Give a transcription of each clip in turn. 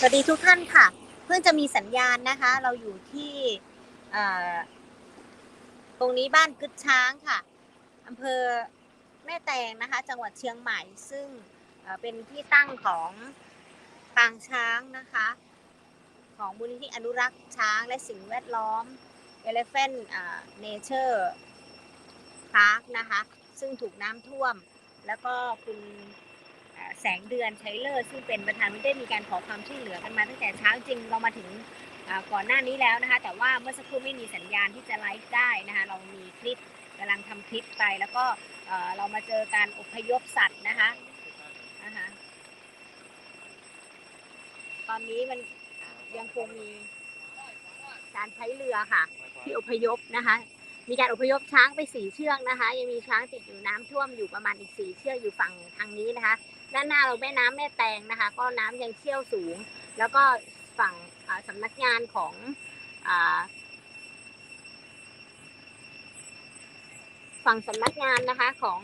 สวัสดีทุกท่านค่ะ เพิ่งจะมีสัญญาณนะคะ เราอยู่ที่ตรงนี้บ้านกึดช้างค่ะอำเภอแม่แตงนะคะ จังหวัดเชียงใหม่ ซึ่งเเป็นที่ตั้งของปางช้างนะคะ ของมูลนิธิอนุรักษ์ช้างและสิ่งแวดล้อม Elephant อ่า Nature Park นะคะ ซึ่งถูกน้ำท่วม แล้วก็คุณ แสงเดือนใช้เลิศซึ่งเป็นประธานไม่ได้มีการขอความช่วยเหลือกันมาตั้งแต่เช้าจริงเรามาถึงก่อนหน้านี้แล้วนะคะ แต่ว่าเมื่อสักครู่ไม่มีสัญญาณที่จะไลฟ์ได้นะคะ เรามีคลิปกำลังทำคลิปไป แล้วก็เรามาเจอการอพยพสัตว์นะคะนะคะตอนนี้มันยังคงมีการใช้เรือค่ะ ที่อพยพนะคะ มีการอพยพช้างไปสี่เชือกนะคะ ยังมีช้างติดอยู่น้ำท่วมอยู่ประมาณอีกสี่เชือกอยู่ฝั่งทางนี้นะคะ ด้านหน้าเราแม่น้ำแม่แตงนะคะ ก็น้ำยังเชี่ยวสูง แล้วก็ฝั่งอ่าสำนักงานของอาฝั่งสำนักงานนะคะของ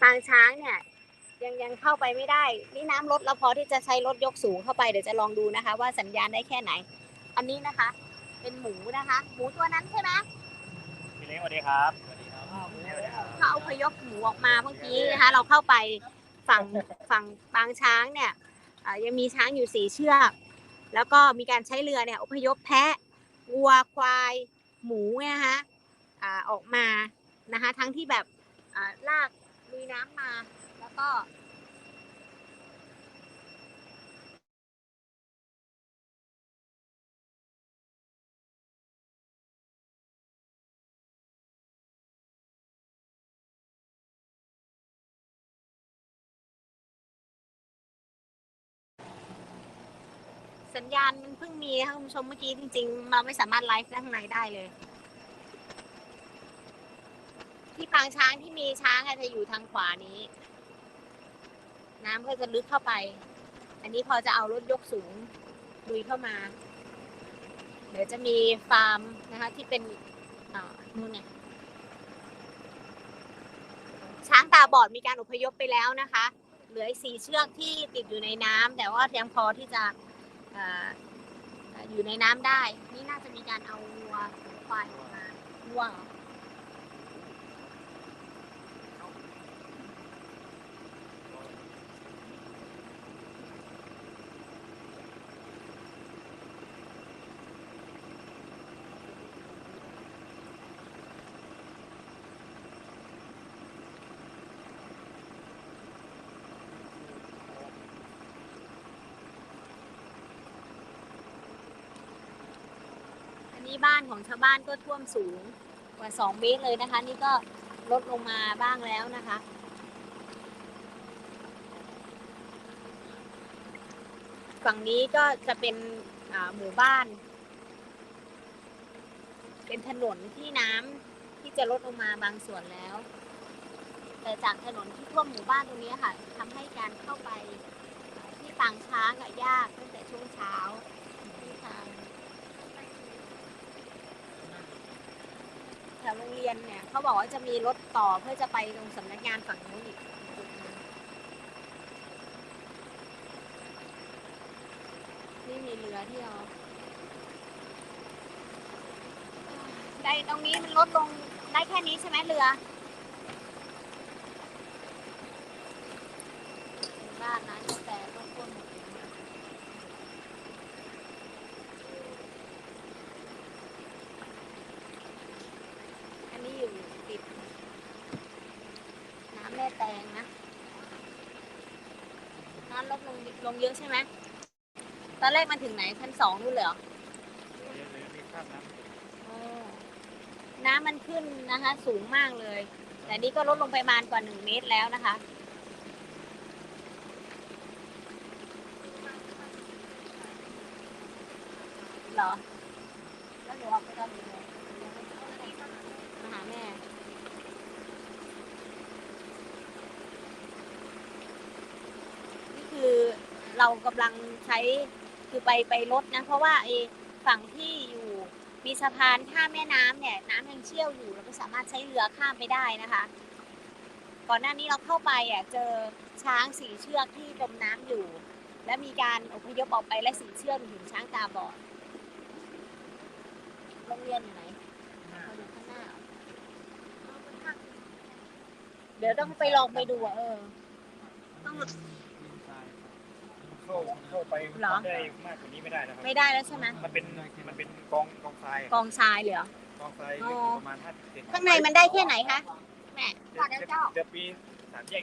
ปางช้างเนี่ยยังยังเข้าไปไม่ได้ นี่น้ำลดแล้วพอที่จะใช้รถยกสูงเข้าไปเดี๋ยวจะลองดูนะคะ ว่าสัญญาณได้แค่ไหน อันนี้นะคะ เป็นหมูนะคะ หมูตัวนั้นใช่ไหมพี่เล้งสวัสดีครับสวัสดีครับเขาเอาพยพหมูออกมาเมื่อกี้นะคะ เราเข้าไป ฝั่งฝั่งปางช้างเนี่ยยังมีช้างอยู่สี่เชือก แล้วก็มีการใช้เรือเนี่ยอพยพแพะวัวควายหมูเนี่ยนะคะออกมานะคะทั้งที่แบบลากลุยน้ำมาแล้วก็ สัญญาณมันเพิ่งมีนะคะคุณผู้ชมเมื่อกี้จริงๆ เราไม่สามารถไลฟ์ด้านข้างในได้เลย ที่ปางช้างที่มีช้างอะจะอยู่ทางขวานี้ น้ำก็จะลึกเข้าไป อันนี้พอจะเอารถยกสูงลุยเข้ามา เดี๋ยวจะมีฟาร์มนะคะที่เป็นอ่านู่นเนี่ยช้างตาบอดมีการอพยพไปแล้วนะคะ เหลืออีกสี่เชือกที่ติดอยู่ในน้ำแต่ว่ายังพอที่จะ อยู่ในน้ำได้ นี่น่าจะมีการเอาวัวควายออกมาวัว นี้บ้านของชาวบ้านก็ท่วมสูงกว่าสองเมตรเลยนะคะ นี่ก็ลดลงมาบ้างแล้วนะคะ ฝั่งนี้ก็จะเป็นหมู่บ้าน เป็นถนนที่น้ำที่จะลดลงมาบางส่วนแล้วแต่จากถนนที่ท่วมหมู่บ้านตรงนี้ค่ะทำให้การเข้าไปที่ปางช้างยากตั้งแต่ช่วงเช้าที่ทาง แถวโรงเรียนเนี่ยเขาบอกว่าจะมีรถต่อเพื่อจะไปตรงสำนักงานฝั่งนู้นอีกนี่มีเรือที่เราได้ตรงนี้มันลดลงได้แค่นี้ใช่ไหมเรือบ้านนะแต่ต้องพ่นหมดเลยนะอันนี้อยู่ติดน้ำแม่แตงนะ น้ำล ดลงลงเยอะใช่ไหมตอนแรกมันถึงไหนชั้นสองนู่นเลยเหรออ๋อน้ำมันขึ้นนะคะ สูงมากเลย แต่นี่ก็ลดลงไปประมาณกว่าหนึ่งเมตรแล้วนะคะ เหรอ แล้วหนูออกไปตอนกี่โมงมาหาแม่ นี่คือ เรากำลังใช้คือไปไปรถนะ เพราะว่าไอ้ฝั่งที่อยู่มีสะพานข้ามแม่น้ำเนี่ยน้ำยังเชี่ยวอยู่เราไม่สามารถใช้เรือข้ามไปได้นะคะ ก่อนหน้านี้เราเข้าไปอะเจอช้างสี่เชือกที่จมน้ำอยู่ และมีการอพยพออกไปและสินเชื่อมถึงช้างตาบอดโรงเรียนอยู่ไหนเอาอยู่ข้างหน้าเหรอเดี๋ยวต้องไปลองไปดูอะเออต้อง เข้าเข้าไปเหรอ ได้มากกว่านี้ไม่ได้นะครับ ไม่ได้แล้วใช่ไหมมันเป็นมันเป็นกองกองทรายกองทรายเลยเหรอ กองทรายอ๋อประมาณห้าสิบเซนข้างในมันได้แค่ไหนคะแม่เดี๋ยวเดี๋ยวเดี๋ยวปีสามแยก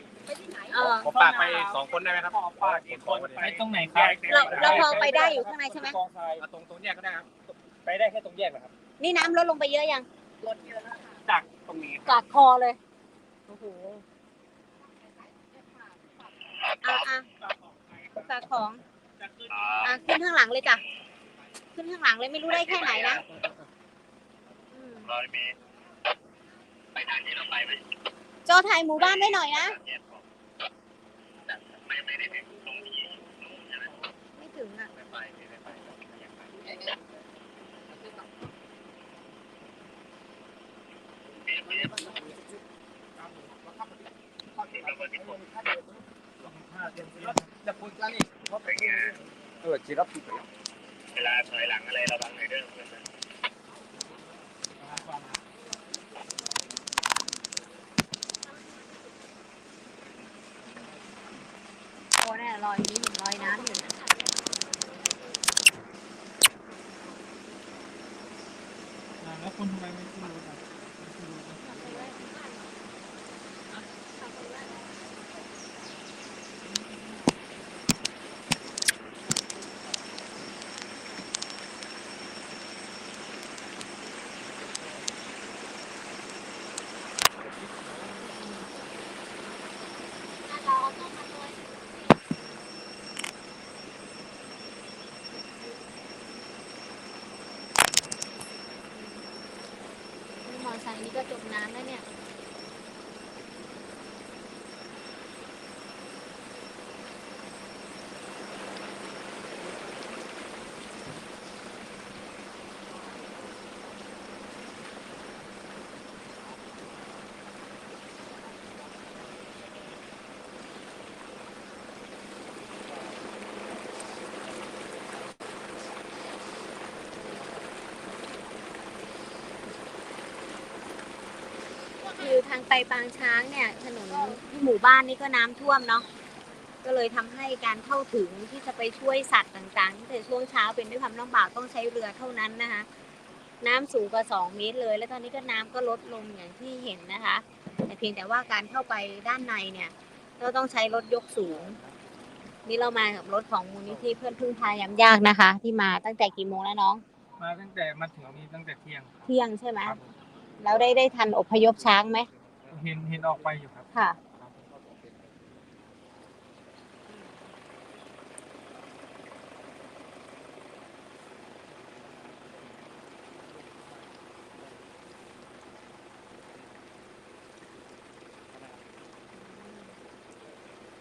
เออ ผมปากไปสองคนได้ไหมครับเพราะว่าเก็บของมาไปตรงไหนครับเราเราพอไปได้อยู่ข้างในใช่ไหม กองทรายเอาตรงตรงแยกก็ได้ครับ ไปได้แค่ตรงแยกเหรอครับ นี่น้ำลดลงไปเยอะยังจากตรงนี้ กาดคอเลย โอ้โห อะอะ ฝากของอะขึ้นข้างหลังเลยจ้ะ ขึ้นข้างหลังเลยไม่รู้ได้แค่ไหนนะอืมร้อยเมตรไปทางที่เราไปไหมจอถ่ายหมู่บ้านได้หน่อยนะ ไม่ไม่ได้ถึงตรงนี้ไม่ถึงอะ ไม่ไปไม่ไปไม่อยากไปเเออจีรับผิดเวลาถอยหลังอะไรระวังหน่อยเด้อเพื่อนโอ้เนี่ยรอยนี้เห็นรอยน้ำอยู่นะแล้วคุณทำไมไม่ มอเตอร์ไซค์นี่ก็จมน้ำแล้วเนี่ย คือ ทางไปปางช้างเนี่ย ถนนที่หมู่บ้านนี่ก็น้ำท่วมเนาะก็เลยทำให้การเข้าถึงที่จะไปช่วยสัตว์ต่างๆตั้งแต่ช่วงเช้าเป็นด้วยความลำบากต้องใช้เรือเท่านั้นนะคะ น้ำสูงกว่า 2 เมตรเลย แล้วตอนนี้ก็น้ำก็ลดลงอย่างที่เห็นนะคะ แต่เพียงแต่ว่าการเข้าไปด้านในเนี่ยก็ต้องใช้รถยกสูง นี่เรามากับรถของมูลนิธิเพื่อนพึ่งพายามยากนะคะ ที่มาตั้งแต่กี่โมงแล้วน้อง มาตั้งแต่มาถึงนี้ตั้งแต่เที่ยงเที่ยงใช่ไหมครับผมแล้วได้ได้ทันอพยพช้างไหม เห็นเห็นออกไปอยู่ครับ ค่ะ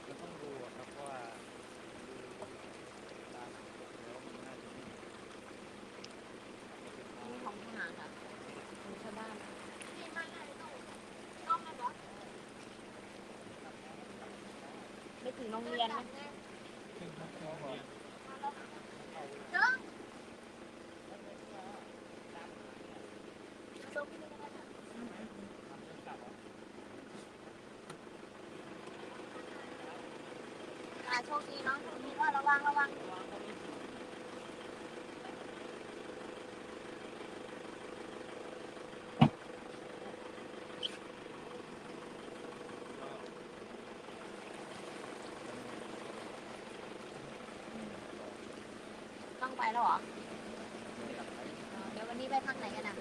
เราต้องดูอะครับว่าตามแล้วมันน่าจะมี นี่ของทหารค่ะของชาวบ้านไม่ ถึงโรงเรียนนะอ่าโชคดีน้องโชคดีว่าระวังระวัง ต้องไป แล้วเหรอเดี๋ยววันนี้ไปพักไหนกันอะ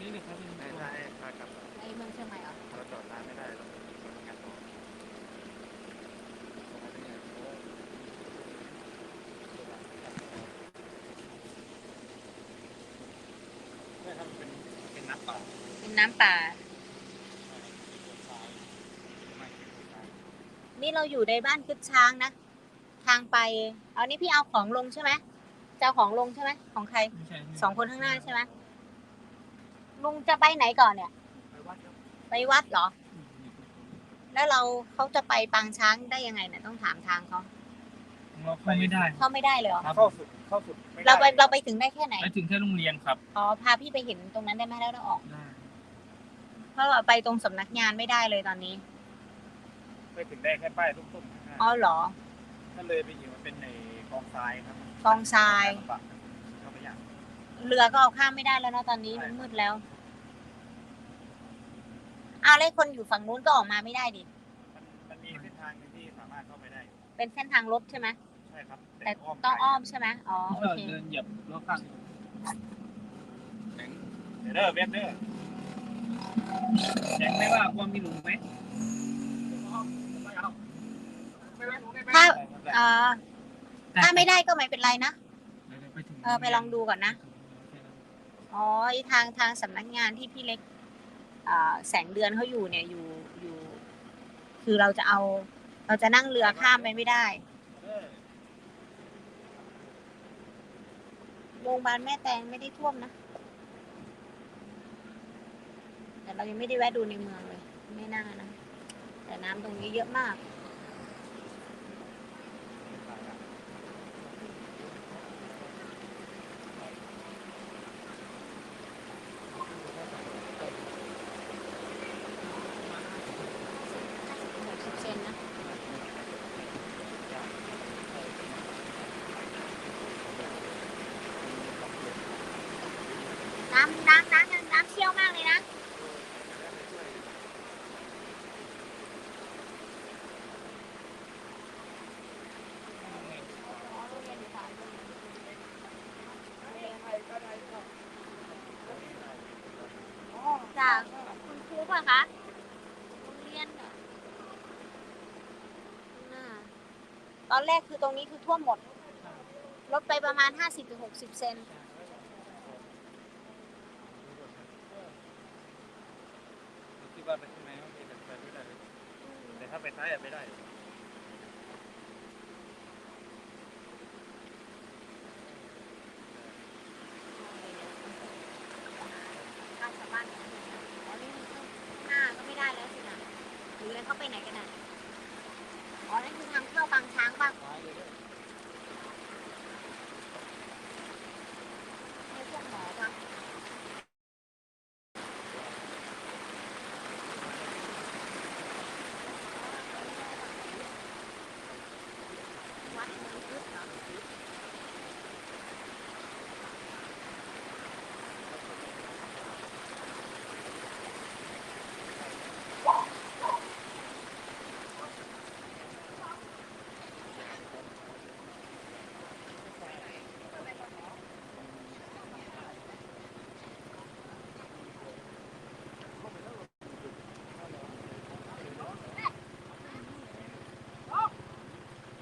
นี่เลยครับเป็นใช่ใช่ใช่ครับไอเมืองเชียงใหม่เหรอเราจอดนานไม่ได้เราทำงานต่อไม่ครับเป็นเป็นน้ำเปล่าเป็นน้ำป่า นี่เราอยู่ในบ้านกึดช้างนะ ทางไป เอานี่พี่เอาของลงใช่ไหมจะเอาของลงใช่ไหมของใครไม่ใช่สองคนข้างหน้าใช่ไหมลุงจะไปไหนก่อนเนี่ย ไปวัดครับไปวัดเหรอ แล้วเราเขาจะไปปางช้างได้ยังไงเนี่ยต้องถามทางเขาเราเข้าไม่ได้ เข้าไม่ได้เลยเหรอครับ เข้าสุดเข้าสุดม่ด้เราไปเราไปถึงได้แค่ไหนไปถึงแค่โรงเรียนครับอ๋อพาพี่ไปเห็นตรงนั้นได้ไหมแล้วเราออก ได้เพราะเราไปตรงสำนักงานไม่ได้เลยตอนนี้ ไปถึงได้แค่ป้ายตุ้มๆข้างหน้าอ๋อเหรอ ถ้าเลยไปอยู่มันเป็นในกองทรายครับกองทรายลำบากเข้าไปยากเรือก็เอาข้ามไม่ได้แล้วนะตอนนี้มันมืดแล้วอ้าวแล้วคนอยู่ฝั่งนู้นก็ออกมาไม่ได้ดิ มันมันมีเส้นทางหนึงที่สามารถเข้าไปได้เป็นเส้นทางรถใช่ไหมใช่ครับแต่ต้องอ้อมใช่ไหมอ๋อโอเราเคเดินเหยียบรถข้างเดี๋ยวเด้อเว็บเด้อแจ้งได้ว่าความมีหลุมไหมถ้าได้เอ่อถ้าไม่ได้ก็ไม่เป็นไรนะเดี๋ยวไปถึงเออไปลองดูก่อนนะอ๋อไอ้ทางทางสำนักงานที่พี่เล็กอ่าแสงเดือนเขาอยู่เนี่ยอยู่อยู่ คือเราจะเอา เราจะนั่งเรือข้ามไปไม่ได้เออโรงพยาบาลแม่แตงไม่ได้ท่วมนะ แต่เรายังไม่ได้แวะดูในเมืองเลย ไม่น่านะ แต่น้ำตรงนี้เยอะมาก เซนนะน้ำน้ำน้ำน้ำน้ำเชี่ยวมากเลยนะ จาก คุณครูป่ะคะโรงเรียนเหรออ่าตอนแรกคือตรงนี้คือท่วมหมด ลดไปประมาณ 50-60 เซน คิดว่าไปข้างในมันมีแต่ไปไม่ได้เลยแต่ถ้าไปซ้ายอะไปได้ ข้ามชาวบ้านอ๋อนี่ข้างหน้าก็ไม่ได้แล้วสินะหรือแล้วเขาไปไหนกันน่ะอ๋อ นั่นคือทางเข้าบางช้างป่ะให้พวกหมอป่ะวัดเมืองพุทธเหรอ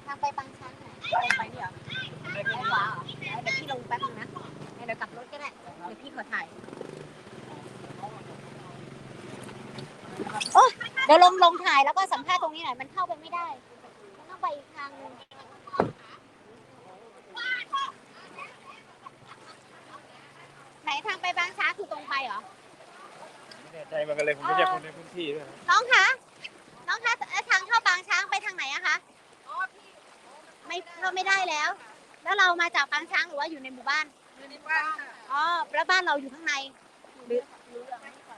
ทางไปปางช้างไหนตรงไปเนี่ยเหรอไปขวาเดี๋ยวพี่ลงแป๊บนึงนะเดี๋ยวกลับรถก็ได้เดี๋ยวพี่ขอถ่ายโอ้เดี๋ยวลงลงถ่ายแล้วก็สัมภาษณ์ตรงนี้หน่อยมันเข้าไปไม่ได้มันต้องไปอีกทางนึงไหนทางไปบางช้าคือตรงไปเหรอไม่แน่ใจเหมือนกันเลยผมไม่ใช่คนในพื้นที่ด้วยน้องคะ น้องคะเอ่อทางเข้าบางช้างไปทางไหนอะคะ ไม่เข้าไม่ได้แล้ว แล้วเรามาจากบางช้างหรือว่าอยู่ในหมู่บ้านอยู่ในบ้านค่ะอ๋อแล้วบ้านเราอยู่ข้างในหรือ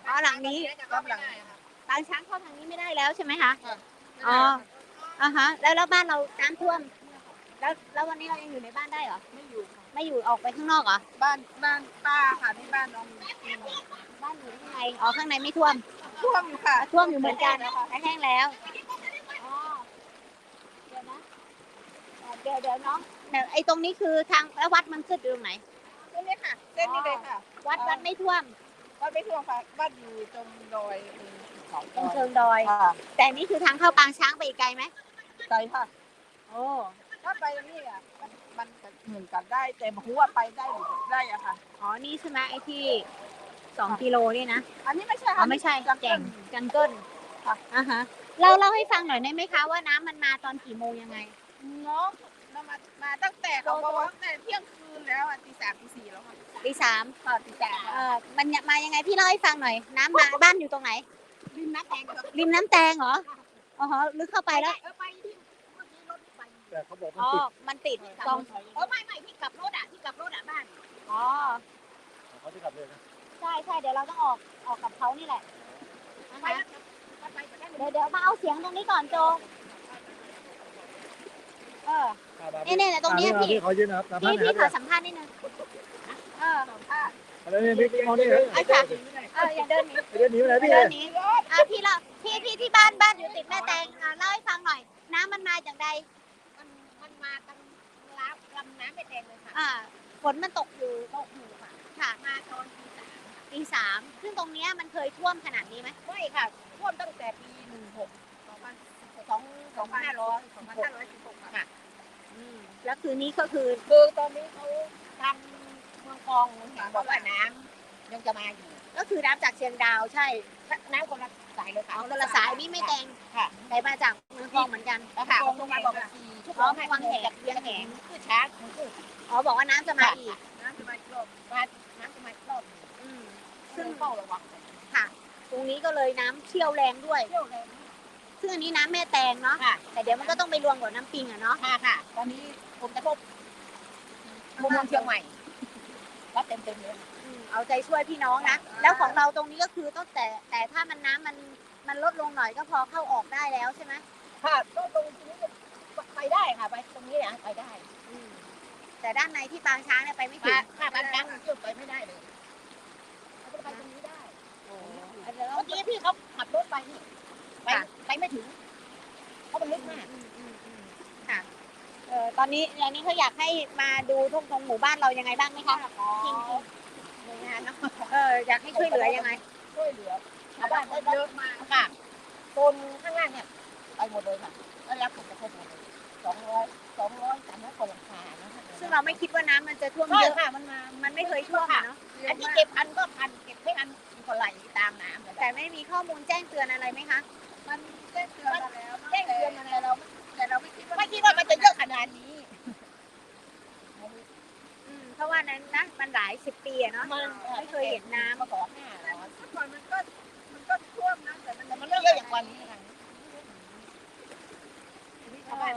อ๋อหลังนี้กำลังบางช้างเข้าทางนี้ไม่ได้แล้วใช่ไหมคะค่ะอ๋ออ่าฮะ แล้วแล้วบ้านเราน้ำท่วม แล้วแล้ววันนี้เรายังอยู่ในบ้านได้เหรอไม่อยู่ค่ะไม่อยู่ออกไปข้างนอกเหรอบ้านบ้านป้าค่ะที่บ้านน้องบ้านอยู่ข้างในอ๋อข้างในไม่ท่วมท่วมอยู่ค่ะท่วมอยู่เหมือนกันแต่แห้งแล้ว อ๋อ เดี๋ยวนะ เดี๋ยวเดี๋ยวน้องเดี๋ยวไอ้ตรงนี้คือทางแล้ววัดมันขึ้นอยู่ตรงไหน เส้นนี้ค่ะ เส้นนี้เลยค่ะ วัดวัดไม่ท่วมบ้านไม่ท่วมค่ะบ้านอยู่ตรงดอยตรงเชิงดอย ค่ะแต่นี่คือทางเข้าปางช้างไปอีกไกลไหมไกลค่ะ โอ้ถ้าไปนี่อะมันมันเหมือนกันได้แต่หัวาไปได้หรือได้อะค่ะ อ๋อนี่ใช่ไหมไอ้ที่สองกิโลนี่นะอันนี้ไม่ใช่อ๋อไม่ใช่จังแก่งจังเกิลอะฮะเราเล่าให้ฟังหน่อยได้ไหมคะว่าน้ำมันมาตอนกี่โมงยังไง เน้อ มามามาตั้งแต่เขาบอกว่าตั้งแต่เที่ยงคืนแล้วอะตีสามตีสี่แล้วค่ะตีสามค่ะตีสามเออมันมายังไงพี่เล่าให้ฟังหน่อย น้ำมาบ้านอยู่ตรงไหน ริมน้ำแดงครับริมน้ำแตงเหรออ๋อฮะลึกเข้าไปแล้วเออไปที่เมื่อกี้รถไปแต่เขาบอกมันอ๋อติดมันติดกองโอ้ไม่ไม่ที่กลับรถอะที่กลับรถอะบ้านอ๋อเขาจะกลับเลยนะใช่ใช่เดี๋ยวเราต้องออกออกกับเขานี่แหละนะไปคะแล้วไปไปได้เลเดี๋ยวยเดี๋ยวมาเอาเสียงตรงนี้ก่อนโจเออ เนี่ยเนี่ยตรงเนี้ยพี่พี่เขายืนนะครับตามพี่ท่านพี่ขอนะครับสัมภาษณ์นิดนึงเอออะไรเนี่ยพี่เอานี่ไอ้ค่ะเอออย่าเดินหนีเดินหนีไปไหนพี่เดินหนีอะพี่เราพี่พี่ที่บ้านบ้านอยู่ติดแม่แตงอะเล่าให้ฟังหน่อย น้ำมันมาจากใดมันมันมาตั้งล้าลำน้ำไม่แดงเลยค่ะอ่าฝนมันตกอยู่ตกอยู่ค่ะค่ะมาตอนปีสามตีสามซึ่งตรงเนี้ยมันเคยท่วมขนาดนี้ไหมไม่ค่ะท่วมตั้งแต่ปีหนึ่งหกสองพันสองสองพันห้าร้อยสองพันห้าร้อยสิบหกค่ะอืม แล้วคืนนี้ก็คือคือตอนนี้เขาทำเมืองกองเห็นบอกว่าน้ำยังจะมาอยู่ ก็คือน้ำจากเชียงดาวใช่ น้ำคนละสายเลยค่ะเอาคนละสายนี่ไม่แตงค่ะแต่มาจากเมืองทองเหมือนกันแล้วค่ะเขามาบอกว่าสี่ชั่วโมงให้วังแหงเรียงแหงคือช้าคืออ๋อบอกว่าน้ำจะมาอีกน้ำจะมาอีกรอบมาน้ำจะมาอีกรอบอืมซึ่งเฝ้าระวังค่ะ ตรงนี้ก็เลยน้ำเชี่ยวแรงด้วยเที่ยวเลย ซึ่งอันนี้น้ำแม่แตงเนาะ ค่ะแต่เดี๋ยวมันก็ต้องไปรวมกับน้ำปิงอะเนาะ ค่ะค่ะ ตอนนี้ผลกระทบมุมเมืองเชียงใหม่รับเต็มเต็มๆเลย อืมเอาใจช่วยพี่น้องนะแล้วของเราตรงนี้ก็คือต้องแต่แต่ถ้ามันน้ำมันมันลดลงหน่อยก็พอเข้าออกได้แล้วใช่ไหมค่ะก็ตรงนี้ไปได้ค่ะ ไปตรงนี้เนี่ยไปได้อืมแต่ด้านในที่ปางช้างเนี่ยไปไม่ถึมางค่ะบางครั้งเที่ยวไปไม่ได้เลยเขาก็ไปตรงนี้ได้โอ้เมื่อกี้พี่เขาขับรถไปนี่ ไปไปไม่ถึง เพราะมันลึกมากอืมอืมอืมค่ะ เออตอนนี้อันนี้เขาอยากให้มาดูทุ่งตรงหมู่บ้านเรายังไงบ้างไหมคะจริงๆหน่วยงานเนาะเอออยากให้ช่วยเหลือยังไง ช่วยเหลือชาวบ้านได้เยอะมากค่ะโซนข้างล่างเนี่ยไปหมดเลยค่ะได้รับผลกระทบหมดเลยสองร้อยสองร้อยสามร้อยคนหลังคานะคะซึ่งเราไม่คิดว่าน้ำมันจะท่วมใช่เยอะค่ะ มันมา มันไม่เคยท่วมอะเนาะอันที่เก็บพันก็พันเก็บไม่พันก็ไหลตามน้ำเลยแต่ไม่มีข้อมูลแจ้งเตือนอะไรไหมคะมัน แจ้งเตือนมาแล้วแจ้งเตือนมาแล้วเราแต่เราไม่คิดว่าไม่คิดว่ามันจะเยอะขนาดนี้ อืมเพราะว่านั้นนะมันหลายสิบปีอะเนาะมันไม่เคยเห็นน้ำมาขอห้าร้อยเมื่อก่อนมันก็มันก็ท่วมนะแต่มันแต่มันไม่เยอะอย่างวันนี้ค่ะชาวบ้าน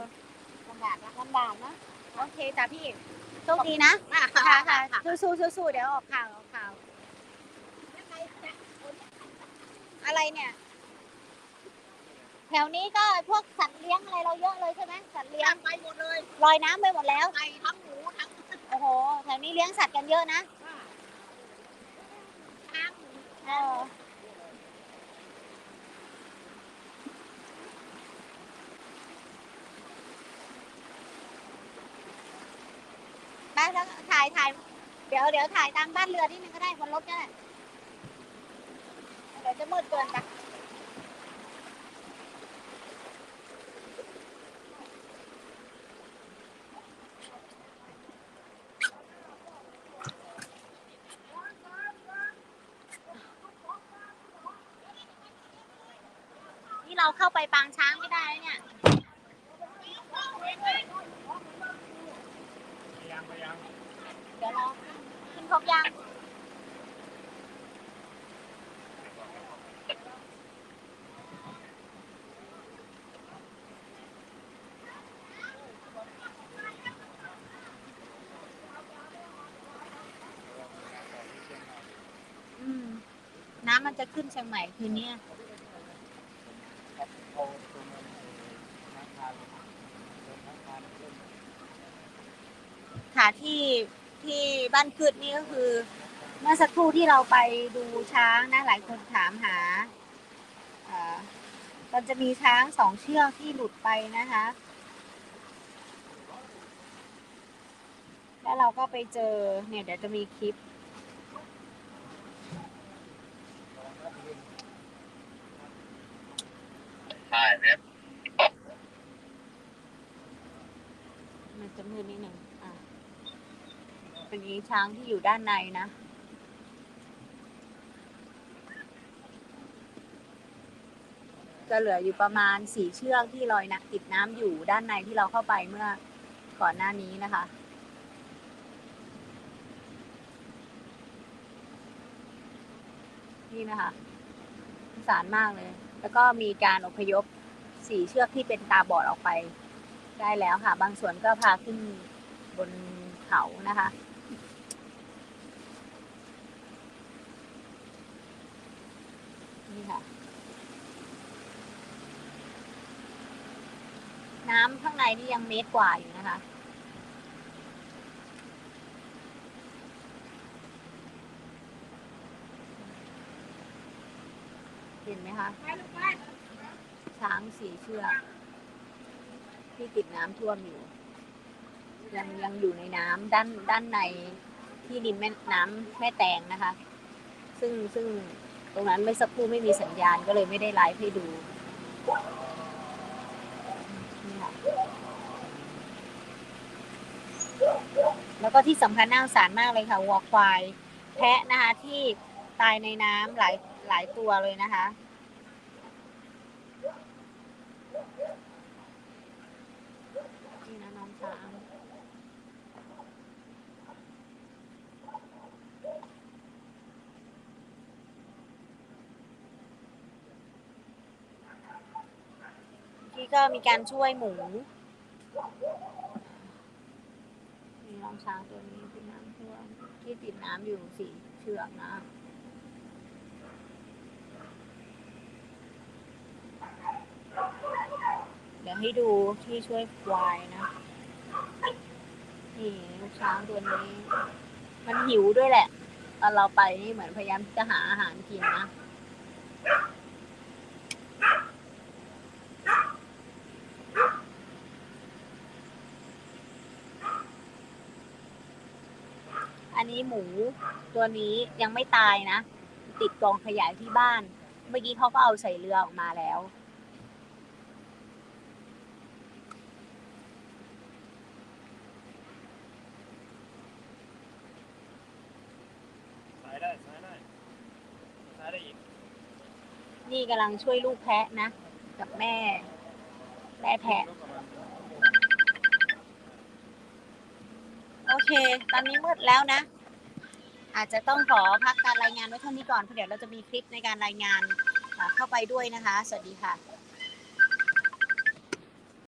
ลำบากนะลำบากเนาะโอเคจ้ะพี่โชคดีนะค่ะค่ะสู้สู้สู้ๆเดี๋ยวออกข่าวออกข่าวอะไรเนี่ย แถวนี้ก็พวกสัตว์เลี้ยงอะไรเราเยอะเลยใช่ไหมสัตว์เลี้ยงไปหมดเลยลอยน้ำไปหมดแล้วไก่ทั้งหมูทั้งโอ้โหแถวนี้เลี้ยงสัตว์กันเยอะนะช้างเออไปแล้วถ่ายถ่ายเดี๋ยวเดี๋ยวถ่ายตามบ้านเรือนิดนึงก็ได้บนรถก็ได้เดี๋ยวจะมืดเกินไป เราเข้าไปปางช้างไม่ได้แล้วเนี่ยยังไปยังเดี๋ยวเราขึ้นครบยังน้ำมันจะขึ้นเชียงใหม่คืนนี้ ครับเอาตรงนั้นทางทางทางทางเล่น ค่ะที่ที่บ้านคืดนี่ก็คือ เมื่อสักครู่ที่เราไปดูช้างนะหลายคนถามหาเออมันจะมีช้างสองเชือกที่หลุดไปนะคะ แล้วเราก็ไปเจอเนี่ยเดี๋ยวจะมีคลิป ใช่เว็บ มันจะมืดนิดหนึ่งอะ เป็นอีช้างที่อยู่ด้านในนะ จะเหลืออยู่ประมาณสี่เชือกที่ลอยนะติดน้ำอยู่ด้านในที่เราเข้าไปเมื่อก่อนหน้านี้นะคะนี่นะคะสงสารมากเลย แล้วก็มีการอพยพสี่เชือกที่เป็นตาบอดออกไป ได้แล้วค่ะ บางส่วนก็พาขึ้นบนเขานะคะ นี่ค่ะ น้ำข้างในนี่ยังเมตรกว่าอยู่นะคะ เห็นไหมคะ ช้างสีเชือกที่ติดน้ำท่วมอยู่ ยังยังอยู่ในน้ำด้านด้านในที่ริมแม่น้ำแม่แตงนะคะ ซึ่งซึ่งตรงนั้นไม่สักครู่ไม่มีสัญญาณก็เลยไม่ได้ไลฟ์ให้ดูนี่ค่ะ แล้วก็ที่สำคัญน่าสงสารมากเลยค่ะวัวควาย แพะนะคะที่ตายในน้ำหลายหลายตัวเลยนะคะนี่นะน้องช้างที่ก็มีการช่วยหมูนี่น้อง ช้างตัวนี้ที่น้ำท่วมที่ติดน้ำอยู่สี่เชือกนะเดี๋ยวให้ดูที่ช่วยควายนะนี่ลูกช้างตัวนี้ มันหิวด้วยแหละตอนเราไปนี่เหมือนพยายามจะหาอาหารกินนะ อันนี้หมูตัวนี้ยังไม่ตายนะ ติดกองขยะที่บ้าน เมื่อกี้เขาก็เอาใส่เรือออกมาแล้ว สายได้สายได้สายได้อีกนี่กำลังช่วยลูกแพะนะ กับแม่ แม่แพะโอ เค ตอนนี้มืดแล้วนะ อาจจะต้องขอพักการรายงานไว้เท่านี้ก่อนเพราะเดี๋ยวเราจะมีคลิปในการรายงานเข้าไปด้วยนะคะ สวัสดีค่ะ